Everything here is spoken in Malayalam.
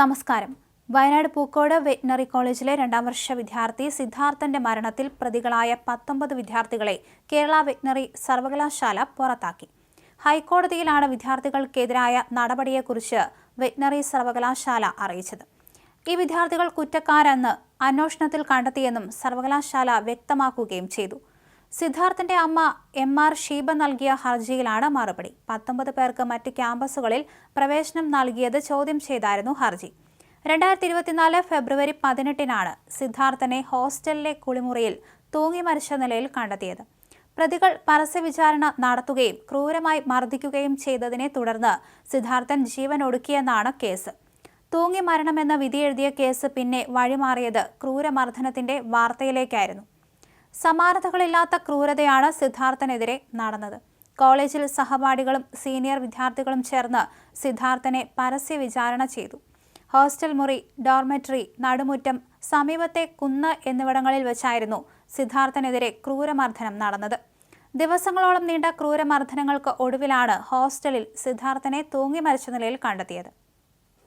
നമസ്കാരം. വയനാട് പൂക്കോട് വെറ്റിനറി കോളേജിലെ രണ്ടാം വർഷ വിദ്യാർത്ഥി സിദ്ധാർത്ഥന്റെ മരണത്തിൽ പ്രതികളായ പത്തൊമ്പത് വിദ്യാർത്ഥികളെ കേരള വെറ്റിനറി സർവകലാശാല പുറത്താക്കി. ഹൈക്കോടതിയിലാണ് വിദ്യാർത്ഥികൾക്കെതിരായ നടപടിയെക്കുറിച്ച് വെറ്റിനറി സർവകലാശാല അറിയിച്ചത്. ഈ വിദ്യാർത്ഥികൾ കുറ്റക്കാരെന്ന് അന്വേഷണത്തിൽ കണ്ടെത്തിയെന്നും സർവകലാശാല വ്യക്തമാക്കുകയും ചെയ്തു. സിദ്ധാർത്ഥന്റെ അമ്മ എം ആർ ഷീബ നൽകിയ ഹർജിയിലാണ് മറുപടി. പത്തൊമ്പത് പേർക്ക് മറ്റ് ക്യാമ്പസുകളിൽ പ്രവേശനം നൽകിയത് ചോദ്യം ചെയ്തായിരുന്നു ഹർജി. രണ്ടായിരത്തി ഇരുപത്തിനാല് ഫെബ്രുവരി പതിനെട്ടിനാണ് സിദ്ധാർത്ഥനെ ഹോസ്റ്റലിലെ കുളിമുറിയിൽ തൂങ്ങി മരിച്ച നിലയിൽ കണ്ടെത്തിയത്. പ്രതികൾ പരസ്യവിചാരണ നടത്തുകയും ക്രൂരമായി മർദ്ദിക്കുകയും ചെയ്തതിനെ തുടർന്ന് സിദ്ധാർത്ഥൻ ജീവൻ ഒടുക്കിയെന്നാണ് കേസ്. തൂങ്ങി മരണമെന്ന വിധിയെഴുതിയ കേസ് പിന്നെ വഴിമാറിയത് ക്രൂരമർദ്ദനത്തിന്റെ വാർത്തയിലേക്കായിരുന്നു. സമാനതകളില്ലാത്ത ക്രൂരതയാണ് സിദ്ധാർത്ഥനെതിരെ നടന്നത്. കോളേജിൽ സഹപാഠികളും സീനിയർ വിദ്യാർത്ഥികളും ചേർന്ന് സിദ്ധാർത്ഥനെ പരസ്യ വിചാരണ ചെയ്തു. ഹോസ്റ്റൽ മുറി ഡോർമെറ്ററി നടുമുറ്റം സമീപത്തെ കുന്ന് എന്നിവിടങ്ങളിൽ വെച്ചായിരുന്നു സിദ്ധാർത്ഥനെതിരെ ക്രൂരമർദ്ദനം നടന്നത്. ദിവസങ്ങളോളം നീണ്ട ക്രൂരമർദ്ദനങ്ങൾക്ക് ഒടുവിലാണ് ഹോസ്റ്റലിൽ സിദ്ധാർത്ഥനെ തൂങ്ങി മരിച്ച നിലയിൽ കണ്ടെത്തിയത്.